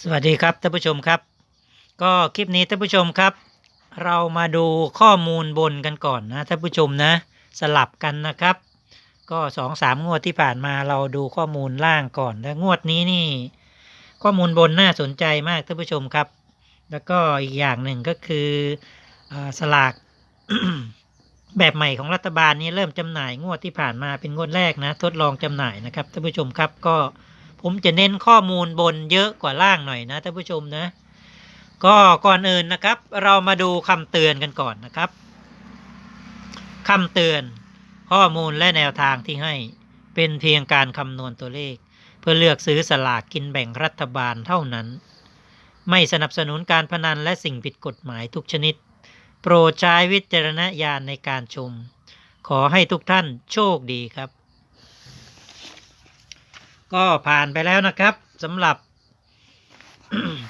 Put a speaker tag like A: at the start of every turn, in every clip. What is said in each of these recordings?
A: สวัสดีครับท่านผู้ชมครับ ก็คลิปนี้ท่านผู้ชมครับ เรามาดูข้อมูลบนกันก่อนนะท่านผู้ชมนะสลับกันนะครับ ก็สองสามงวดที่ผ่านมาเราดูข้อมูลล่างก่อนแล้วงวดนี้นี่ ข้อมูลบนน่าสนใจมากท่านผู้ชมครับ แล้วก็อีกอย่างหนึ่งก็คืออสลากแบบใหม่ของรัฐบาลนี้เริ่มจำหน่ายงวดที่ผ่านมาเป็นงวดแรกนะ ทดลองจำหน่ายนะครับท่านผู้ชมครับก็ ผมจะเน้นข้อมูลบนเยอะกว่าล่างหน่อยนะท่านผู้ชมนะ ก็ก่อนอื่นนะครับ เรามาดูคำเตือนกันก่อนนะครับคำเตือนข้อมูลและแนวทางที่ให้เป็นเพียงการคำนวณตัวเลข เพื่อเลือกซื้อสลากกินแบ่งรัฐบาลเท่านั้น ไม่สนับสนุนการพนันและสิ่งผิดกฎหมายทุกชนิด โปรดใช้วิจารณญาณในการชม ขอให้ทุกท่านโชคดีครับ ก็ผ่านไปแล้วนะครับสำหรับ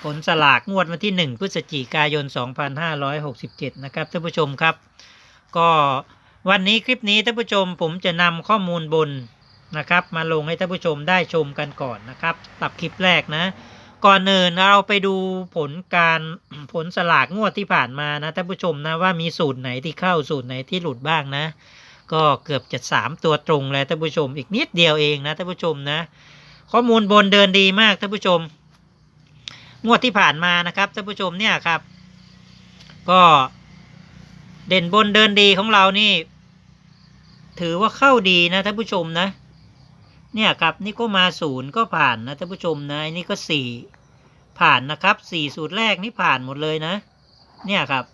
A: ผลสลากงวดวันที่ 1 พฤศจิกายน 2567 นะครับท่านผู้ชมครับ ก็วันนี้คลิปนี้ท่านผู้ชมผมจะนำข้อมูลบนนะครับ มาลงให้ท่านผู้ชมได้ชมกันก่อนนะครับตับคลิปแรกนะ ก่อนอื่นเราไปดูผลการผลสลากงวดที่ผ่านมานะท่านผู้ชมนะว่ามีสูตรไหนที่เข้าสูตรไหนที่หลุดบ้างนะ ก็เกือบจะสามตัวตรงแล้วท่านผู้ชม อีกนิดเดียวเองนะท่านผู้ชมนะ ข้อมูลบนเดินดีมากท่านผู้ชม งวดที่ผ่านมานะครับท่านผู้ชมเนี่ยครับ ก็เด่นบนเดินดีของเรานี่ ถือว่าเข้าดีนะท่านผู้ชมนะ เนี่ยครับนี่ก็มาศูนย์ก็ผ่านนะท่านผู้ชมนะอันนี่ก็สี่ผ่านนะครับสี่สูตรแรกนี่ผ่านหมดเลยนะ เนี่ยครับ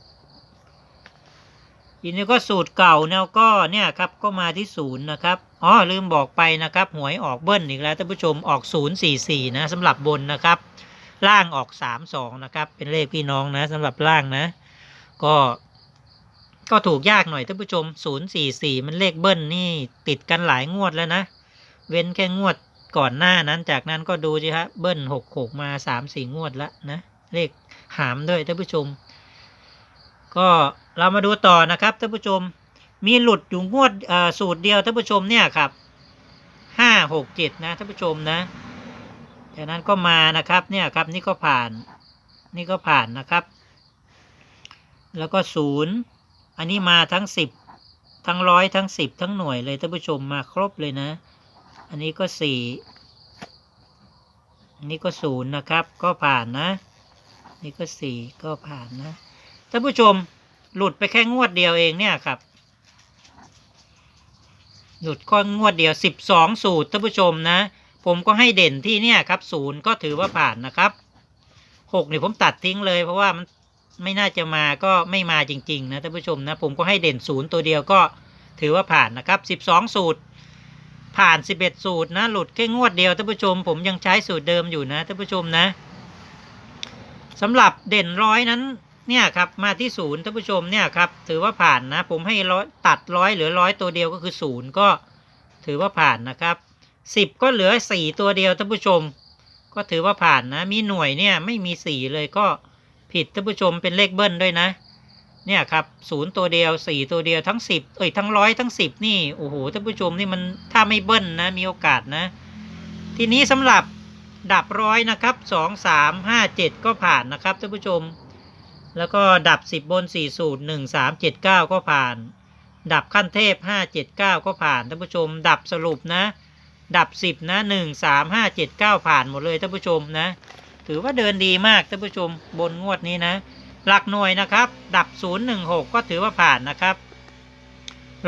A: ทีนี้ก็สูตรเก่าแนวก็เนี่ยครับก็มาที่ศูนย์นะครับอ๋อลืมบอกไปนะครับหวยออกเบิ้ลอีกแล้วท่านผู้ชมออกศูนย์สี่สี่นะสำหรับบนนะครับ ล่างออกสามสองนะครับ เป็นเลขพี่น้องนะสำหรับล่างนะ ก็ก็ถูกยากหน่อยท่านผู้ชมศูนย์สี่สี่มันเลขเบิ้ลนี่ติดกันหลายงวดแล้วนะ เว้นแค่งวดก่อนหน้านั้นจากนั้นก็ดูสิฮะเบิ้ลหกหกมาสามสี่งวดแล้วนะ เลขหามด้วยท่านผู้ชม ก็เรามาดูต่อนะครับท่านผู้ชม มีหลุดอยู่งวดสูตรเดียวท่านผู้ชมเนี่ยครับห้าหกเจ็ดนะท่านผู้ชมนะจากนั้นก็มานะครับเนี่ยครับนี่ก็ผ่านนี่ก็ผ่านนะครับ แล้วก็ศูนย์อันนี้มาทั้งสิบทั้งร้อยทั้งสิบทั้งหน่วยเลยท่านผู้ชมมาครบเลยนะ อันนี้ก็สี่อันนี้ก็ศูนย์นะครับ ก็ผ่านนะ นี่ก็สี่ก็ผ่านนะ ท่านผู้ชมหลุดไปแค่งวดเดียวเองเนี่ยครับ หลุดข้องวดเดียวสิบสองสูตรท่านผู้ชมนะ ผมก็ให้เด่นที่เนี่ยครับศูนย์ก็ถือว่าผ่านนะครับหกเนี่ยผมตัดทิ้งเลยเพราะว่ามันไม่น่าจะมาก็ไม่มาจริงๆนะท่านผู้ชมนะ ผมก็ให้เด่นศูนย์ตัวเดียวก็ถือว่าผ่านนะครับสิบสองสูตร ผ่านสิบเอ็ดสูตรนะ หลุดแค่งวดเดียวท่านผู้ชม ผมยังใช้สูตรเดิมอยู่นะท่านผู้ชมนะสำหรับเด่นร้อยนั้น เนี่ยครับมาที่ศูนย์ท่านผู้ชมเนี่ยครับถือว่าผ่านนะ ผมให้ร้อยตัดร้อยเหลือร้อยตัวเดียวก็คือศูนย์ก็ถือว่าผ่านนะครับสิบก็เหลือสี่ตัวเดียวท่านผู้ชม ก็ถือว่าผ่านนะ มีหน่วยเนี่ยไม่มีสี่เลยก็ผิดท่านผู้ชมเป็นเลขเบิ้ลด้วยนะ เนี่ยครับศูนย์ตัวเดียวสี่ตัวเดียวทั้งสิบเอ้ยทั้งร้อยทั้งสิบนี่โอ้โหท่านผู้ชมนี่มันถ้าไม่เบิ้ลนะ มีโอกาสนะ ทีนี้สำหรับดับร้อยนะครับสองสามห้าเจ็ดก็ผ่านนะครับท่านผู้ชม แล้วก็ดับสิบบนสี่สูตรหนึ่งสามเจ็ดเก้าก็ผ่าน ดับขั้นเทพห้าเจ็ดเก้าก็ผ่านท่านผู้ชม ดับสรุปนะ ดับสิบนะหนึ่งสามห้าเจ็ดเก้าผ่านหมดเลยท่านผู้ชมนะ ถือว่าเดินดีมากท่านผู้ชมบนงวดนี้นะ หลักหน่วยนะครับ ดับศูนย์หนึ่งหกก็ถือว่าผ่านนะครับ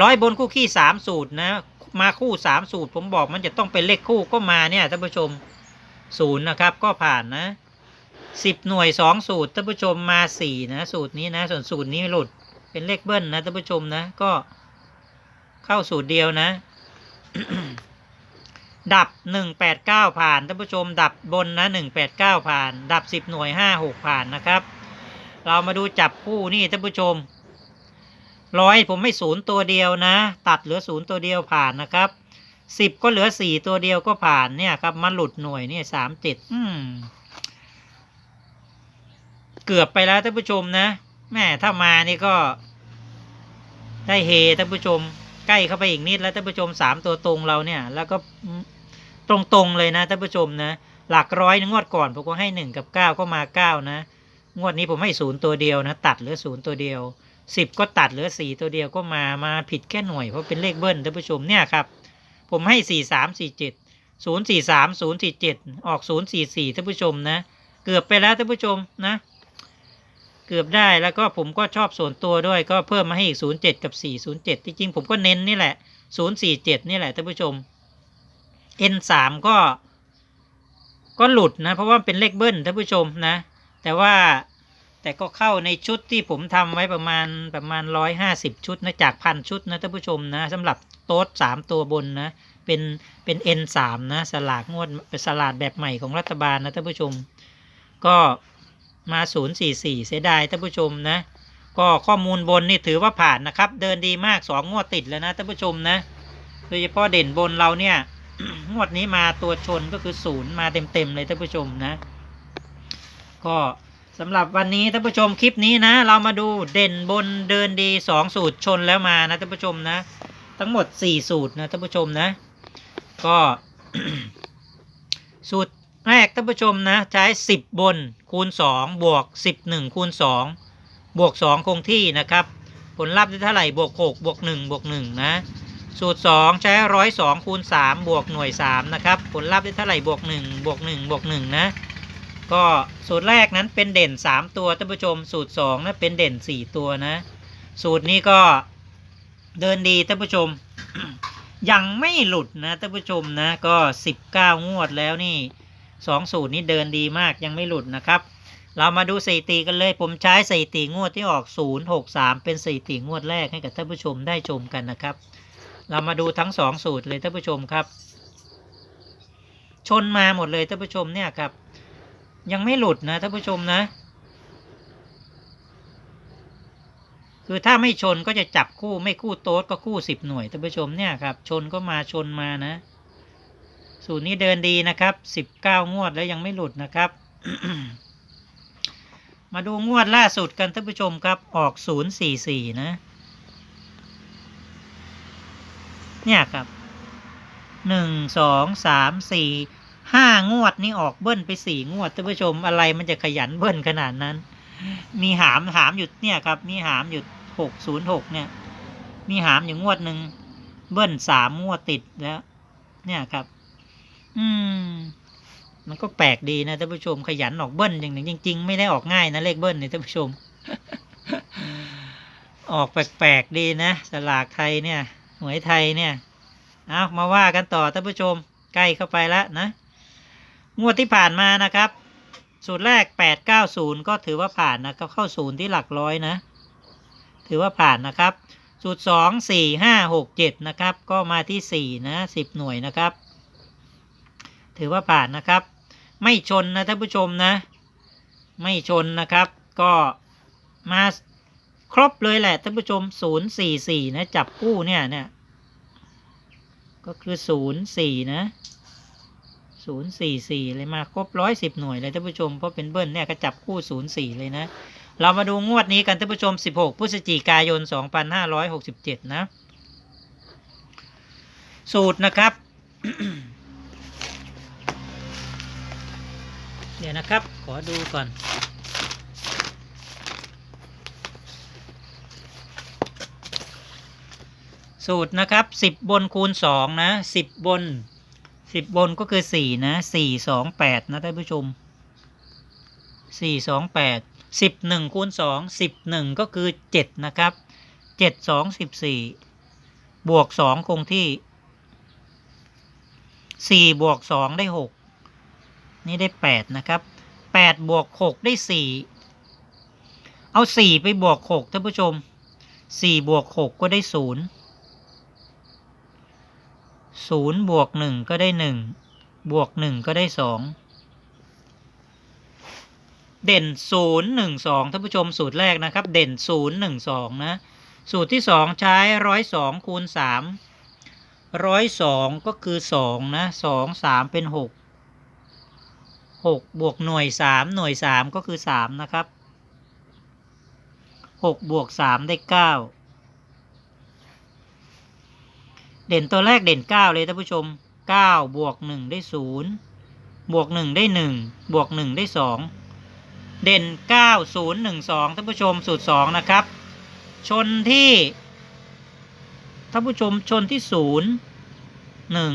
A: ร้อยบนคู่ขี้สามสูตรนะ มาคู่สามสูตร ผมบอกมันจะต้องเป็นเลขคู่ก็มาเนี่ยท่านผู้ชมศูนย์นะครับก็ผ่านนะ สิบหน่วยสองสูตรท่านผู้ชมมาสี่นะสูตรนี้นะ ส่วนสูตรนี้หลุดเป็นเลขเบิ้ลนะท่านผู้ชมนะ ก็เข้าสูตรเดียวนะ ดับหนึ่งแปดเก้าผ่านท่านผู้ชม ดับบนนะหนึ่งแปดเก้าผ่าน ดับสิบหน่วยห้าหกผ่านนะครับ เรามาดูจับคู่นี่ท่านผู้ชมร้อยผมไม่ศูนย์ตัวเดียวนะ ตัดเหลือศูนย์ตัวเดียวผ่านนะครับสิบก็เหลือสี่ตัวเดียวก็ผ่านเนี่ยครับมันหลุดหน่วยเนี่ยสามเจ็ดอืม เกือบไปแล้วท่านผู้ชมนะแม่ถ้ามานี่ก็ ได้เฮท่านผู้ชม ใกล้เข้าไปอีกนิดแล้วท่านผู้ชมสามตัวตรงเราเนี่ย แล้วก็ตรงๆเลยนะท่านผู้ชมนะหลักร้อยงวดก่อนผมก็ให้หนึ่งกับเก้าก็มาเก้านะ งวดนี้ผมให้ศูนย์ตัวเดียวนะ ตัดเหลือศูนย์ตัวเดียวสิบก็ตัดเหลือสี่ตัวเดียวก็มามาผิดแค่หน่วยเพราะเป็นเลขเบิ้ลท่านผู้ชมเนี่ยครับ ผมให้สี่สามสี่เจ็ดศูนย์สี่สามศูนย์สี่เจ็ดออกศูนย์สี่สี่ท่านผู้ชมนะ เกือบไปแล้วท่านผู้ชมนะ เกือบได้แล้วก็ผมก็ชอบส่วนตัวด้วยก็เพิ่มมาให้อีกศูนย์เจ็ดกับสี่ศูนย์เจ็ดที่จริงผมก็เน้นนี่แหละศูนย์สี่เจ็ดนี่แหละท่านผู้ชม N สามก็ก็หลุดนะ เพราะว่าเป็นเลขเบิ้ลท่านผู้ชมนะ แต่ว่าแต่ก็เข้าในชุดที่ผมทำไว้ประมาณประมาณร้อยห้าสิบชุดนะจากพันชุดนะท่านผู้ชมนะสำหรับโต๊ดสามตัวบนนะ เป็นเป็น N สามนะสลากงวดเป็นสลากแบบใหม่ของรัฐบาลนะท่านผู้ชม ก็ มาศูนย์สี่สี่เสียดายท่านผู้ชมนะ ก็ข้อมูลบนนี่ถือว่าผ่านนะครับ เดินดีมากสองงวดติดแล้วนะท่านผู้ชมนะ โดยเฉพาะเด่นบนเราเนี่ย งวดนี้มาตัวชนก็คือศูนย์มาเต็มๆเลยท่านผู้ชมนะ ก็สำหรับวันนี้ท่านผู้ชมคลิปนี้นะ เรามาดูเด่นบนเดินดีสองสูตรชนแล้วมานะท่านผู้ชมนะ ทั้งหมดสี่สูตรนะท่านผู้ชมนะ ก็สูตร แรกท่านผู้ชมนะใช้สิบบนคูณสองบวกสิบหนึ่งคูณสองบวกสองคงที่นะครับ ผลลัพธ์ได้เท่าไหร่บวกหกบวกหนึ่งบวกหนึ่งนะ สูตร 2 ใช้ร้อยสองคูณ 3 บวกหน่วย 3 นะครับ ผลลัพธ์ได้เท่าไหร่บวก 1 บวก 1 บวก 1 นะ ก็สูตรแรกนั้นเป็นเด่น 3 ตัวท่านผู้ชม สูตร2นะเป็นเด่น 4 ตัวนะ สูตรนี้ก็เดินดีท่านผู้ชม ยังไม่หลุดนะท่านผู้ชมนะก็ 19 งวดแล้วนี่ 2สูตรนี้เดินดีมากยังไม่หลุดนะครับ เรามาดูสถิติกันเลย ผมใช้สถิติงวดที่ออก 063 เป็นสถิติงวดแรกให้กับท่านผู้ชมได้ชมกันนะครับ เรามาดูทั้งสองสูตรเลยท่านผู้ชมครับ ชนมาหมดเลยท่านผู้ชมเนี่ยครับ ยังไม่หลุดนะท่านผู้ชมนะ คือถ้าไม่ชนก็จะจับคู่ไม่คู่โต๊ดก็คู่สิบหน่วยท่านผู้ชมเนี่ยครับ ชนก็มาชนมานะ สูตรนี้เดินดีนะครับสิบเก้างวดแล้วยังไม่หลุดนะครับ มาดูงวดล่าสุดกันท่านผู้ชมครับ ออกศูนย์สี่สี่นะ เนี่ยครับหนึ่งสองสามสี่ห้างวดนี่ออกเบิ้ลไปสี่งวดท่านผู้ชมอะไรมันจะขยันเบิ้ลขนาดนั้น มีหามหามหยุดเนี่ยครับ มีหามหยุดหกศูนย์หกเนี่ย มีหามอยู่งวดหนึ่งเบิ้ลสามงวดติดแล้ว เนี่ยครับ อืม มันก็แปลกดีนะท่านผู้ชมขยันออกเบิ้ลอย่างนี้จริง ๆ ไม่ได้ออกง่ายนะเลขเบิ้ลเนี่ยท่านผู้ชม ออกแปลกๆดีนะสลากไทยเนี่ยหวยไทยเนี่ยเอามาว่ากันต่อท่านผู้ชม ใกล้เข้าไปแล้วนะ งวดที่ผ่านมานะครับ สูตรแรกแปดเก้าศูนย์ก็ถือว่าผ่านนะก็เข้าศูนย์ที่หลักร้อยนะ ถือว่าผ่านนะครับ สูตรสองสี่ห้าหกเจ็ดนะครับ ก็มาที่สี่นะสิบหน่วยนะครับ ถือว่าผ่านนะครับ ไม่ชนนะท่านผู้ชมนะ ไม่ชนนะครับ ก็มาครบเลยแหละท่านผู้ชมศูนย์สี่สี่นะ จับคู่เนี่ยเนี่ยก็คือศูนย์สี่นะศูนย์สี่สี่เลยมาครบร้อยสิบหน่วยเลยท่านผู้ชม เพราะเป็นเบิ้ลเนี่ยก็จับคู่ศูนย์สี่เลยนะ เรามาดูงวดนี้กันท่านผู้ชมสิบหกพฤศจิกายนสองพันห้าร้อยหกสิบเจ็ดนะ สูตรนะครับ เดี๋ยวนะครับ ขอดูก่อน สูตรนะครับสิบบนคูณสองนะสิบบนสิบบนก็คือสี่นะสี่สองแปดนะท่านผู้ชมสี่สองแปดสิบหนึ่งคูณสองสิบหนึ่งก็คือเจ็ดนะครับเจ็ดสองสิบสี่บวกสองคงที่สี่บวกสองได้หก นี่ได้แปดนะครับแปดบวกหกได้สี่เอาสี่ไปบวกหกท่านผู้ชมสี่บวกหกก็ได้ศูนย์ศูนย์บวกหนึ่งก็ได้หนึ่งบวกหนึ่งก็ได้สองเด่นศูนย์หนึ่งสองท่านผู้ชมสูตรแรกนะครับ เด่นศูนย์หนึ่งสองนะ สูตรที่สองใช้ร้อยสองคูณสามร้อยสองก็คือสองนะสองสามเป็นหก หกบวกหน่วยสามหน่วยสามก็คือสามนะครับหกบวกสามได้เก้าเด่นตัวแรกเด่นเก้าเลยท่านผู้ชมเก้าบวกหนึ่งได้ศูนย์บวกหนึ่งได้หนึ่งบวกหนึ่งได้สองเด่นเก้าศูนย์หนึ่งสองท่านผู้ชมสูตรสองนะครับ ชนที่ท่านผู้ชมชนที่ศูนย์หนึ่ง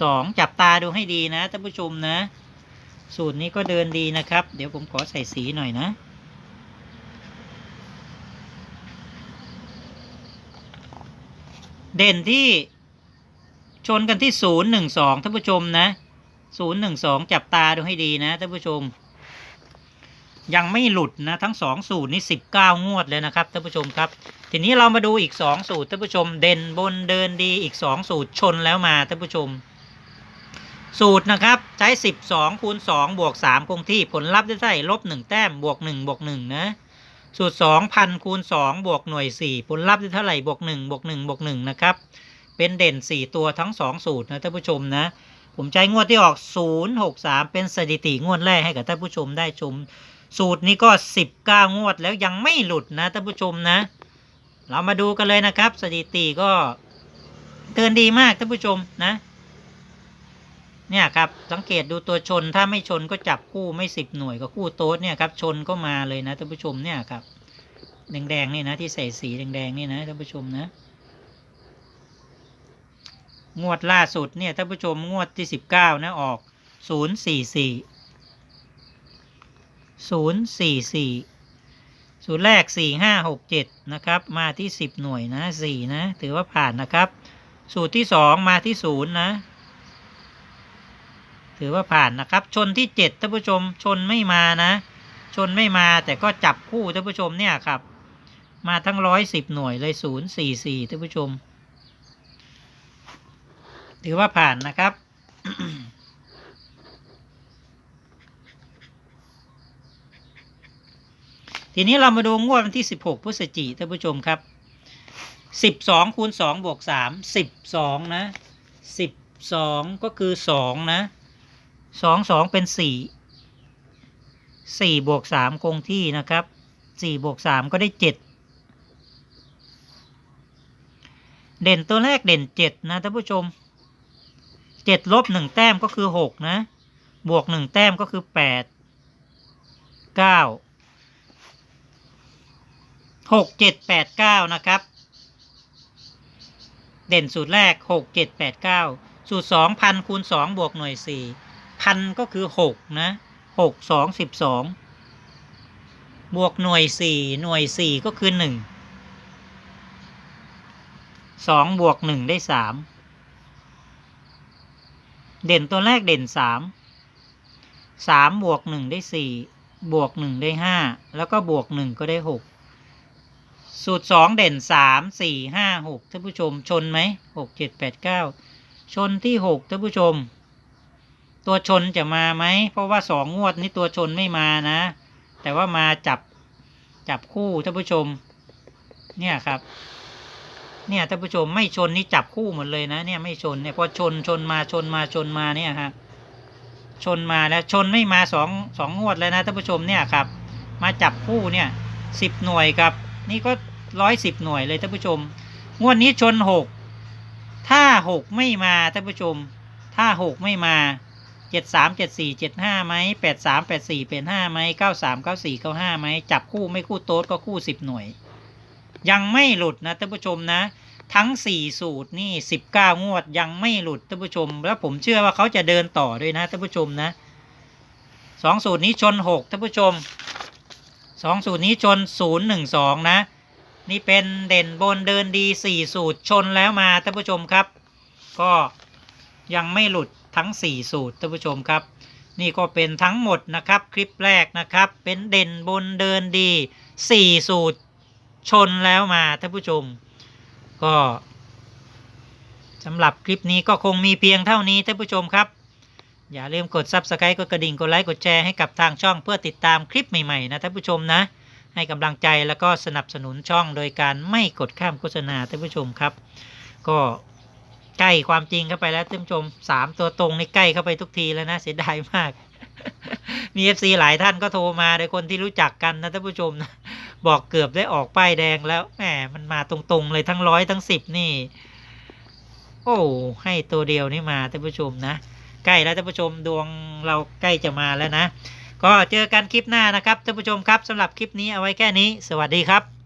A: สองจับตาดูให้ดีนะท่านผู้ชมนะ สูตรนี้ก็เดินดีนะครับ เดี๋ยวผมขอใส่สีหน่อยนะ เด่นที่ชนกันที่ศูนย์หนึ่งสองท่านผู้ชมนะศูนย์หนึ่งสองจับตาดูให้ดีนะท่านผู้ชม ยังไม่หลุดนะทั้งสองสูตรนี่สิบเก้างวดเลยนะครับท่านผู้ชมครับ ทีนี้เรามาดูอีกสองสูตรท่านผู้ชม เด่นบนเดินดีอีกสองสูตรชนแล้วมาท่านผู้ชม สูตรนะครับใช้สิบสองคูณสองบวกสามคงที่ผลลัพธ์จะได้ลบหนึ่งแต้มบวกหนึ่งบวกหนึ่งนะสูตรสองพันคูณสองบวกหน่วยสี่ผลลัพธ์ได้เท่าไหร่บวกหนึ่งบวกหนึ่งบวกหนึ่งนะครับเป็นเด่นสี่ตัวทั้งสองสูตรนะท่านผู้ชมนะ ผมใช้งวดที่ออกศูนย์หกสามเป็นสถิติงวดแรกให้กับท่านผู้ชมได้ชม สูตรนี้ก็สิบเก้างวดแล้วยังไม่หลุดนะท่านผู้ชมนะ เรามาดูกันเลยนะครับ สถิติก็เดินดีมากท่านผู้ชมนะ เนี่ยครับสังเกตดูตัวชนถ้าไม่ชนก็จับคู่ไม่สิบหน่วยก็คู่โต๊ดเนี่ยครับชนก็มาเลยนะท่านผู้ชมเนี่ยครับแดงๆนี่นะที่ใส่สีแดงๆนี่นะท่านผู้ชมนะงวดล่าสุดเนี่ยท่านผู้ชมงวดที่สิบเก้านะออกศูนย์สี่สี่ศูนย์สี่สี่ศูนย์แรกสี่ห้าหกเจ็ดนะครับ มาที่สิบหน่วยนะสี่นะ ถือว่าผ่านนะครับ สูตรที่สองมาที่ศูนย์นะ ถือว่าผ่านนะครับ ชนที่เจ็ดท่านผู้ชมชนไม่มานะ ชนไม่มาแต่ก็จับคู่ท่านผู้ชมเนี่ยครับ มาทั้งร้อยสิบหน่วยเลยศูนย์สี่สี่ท่านผู้ชม ถือว่าผ่านนะครับทีนี้เรามาดูงวดวันที่ 16พฤศจิกท่านผู้ชมครับ 12คูณ2บวก3 12 นะ 12 ก็คือ 2 นะ 2 2เป็น4 4บวก3คงที่นะครับ4บวก3ก็ได้7เด่นตัวแรกเด่น7นะท่านผู้ชมเจ็ดลบหนึ่งแต้มก็คือหกนะ บวกหนึ่งแต้มก็คือแปดเก้าหกเจ็ดแปดเก้านะครับ เด่นสูตรแรกหกเจ็ดแปดเก้าสูตรสองพันคูณสองบวกหน่วยสี่ พันก็คือหกนะหกสองสิบสองบวกหน่วยสี่หน่วยสี่ก็คือหนึ่งสองบวกหนึ่งได้สามเด่นตัวแรกเด่นสามสามบวกหนึ่งได้สี่บวกหนึ่งได้ห้าแล้วก็บวกหนึ่งก็ได้หกสูตรสองเด่นสามสี่ห้าหกท่านผู้ชมชนไหมหกเจ็ดแปดเก้าชนที่หกท่านผู้ชม ตัวชนจะมาไหม เพราะว่าสองงวดนี้ตัวชนไม่มานะ แต่ว่ามาจับจับคู่ท่านผู้ชม เนี่ยครับ เนี่ยท่านผู้ชมไม่ชนนี่จับคู่หมดเลยนะ เนี่ยไม่ชนเนี่ยพอชนชนมาชนมาชนมาเนี่ยฮะชนมาแล้วชนไม่มาสองสองงวดแล้วนะท่านผู้ชมเนี่ยครับ มาจับคู่เนี่ยสิบหน่วยครับ นี่ก็ร้อยสิบหน่วยเลยท่านผู้ชม งวดนี้ชนหกถ้าหกไม่มาท่านผู้ชม ถ้าหกไม่มา เจ็ดสามเจ็ดสี่เจ็ดห้าไหมแปดสามแปดสี่เป็นห้าไหมเก้าสามเก้าสี่เก้าห้าไหมจับคู่ไม่คู่โต๊ดก็คู่สิบหน่วย ยังไม่หลุดนะท่านผู้ชมนะ ทั้ง4สูตรนี่19งวดยังไม่หลุดท่านผู้ชม แล้วผมเชื่อว่าเขาจะเดินต่อด้วยนะท่านผู้ชมนะสองสูตรนี้ชน6ท่านผู้ชมสองสูตรนี้ชน012นะ นี่เป็นเด่นบนเดินดี4สูตรชนแล้วมาท่านผู้ชมครับ ก็ยังไม่หลุด ทั้ง 4 สูตรท่านผู้ชมครับ นี่ก็เป็นทั้งหมดนะครับคลิปแรกนะครับ เป็นเด่นบนเดินดี 4 สูตรชนแล้วมาท่านผู้ชม ก็สำหรับคลิปนี้ก็คงมีเพียงเท่านี้ท่านผู้ชมครับ อย่าลืมกด Subscribe กดกระดิ่งกดไลค์กดแชร์ให้กับทางช่องเพื่อติดตามคลิปใหม่ๆนะท่านผู้ชมนะ ให้กำลังใจแล้วก็สนับสนุนช่องโดยการไม่กดข้ามโฆษณาท่านผู้ชมครับ ก็ ใกล้ความจริงเข้าไปแล้วท่านผู้ชมสามตัวตรงนี่ใกล้เข้าไปทุกทีแล้วนะเสียดายมาก มีเอฟซีหลายท่านก็โทรมาโดยคนที่รู้จักกันนะท่านผู้ชมนะบอกเกือบได้ออกป้ายแดงแล้วแหมมันมาตรงๆเลยทั้งร้อยทั้งสิบนี่ โอ้ให้ตัวเดียวนี่มาท่านผู้ชมนะใกล้แล้วท่านผู้ชมดวงเราใกล้จะมาแล้วนะ ก็เจอกันคลิปหน้านะครับท่านผู้ชมครับสำหรับคลิปนี้เอาไว้แค่นี้ สวัสดีครับ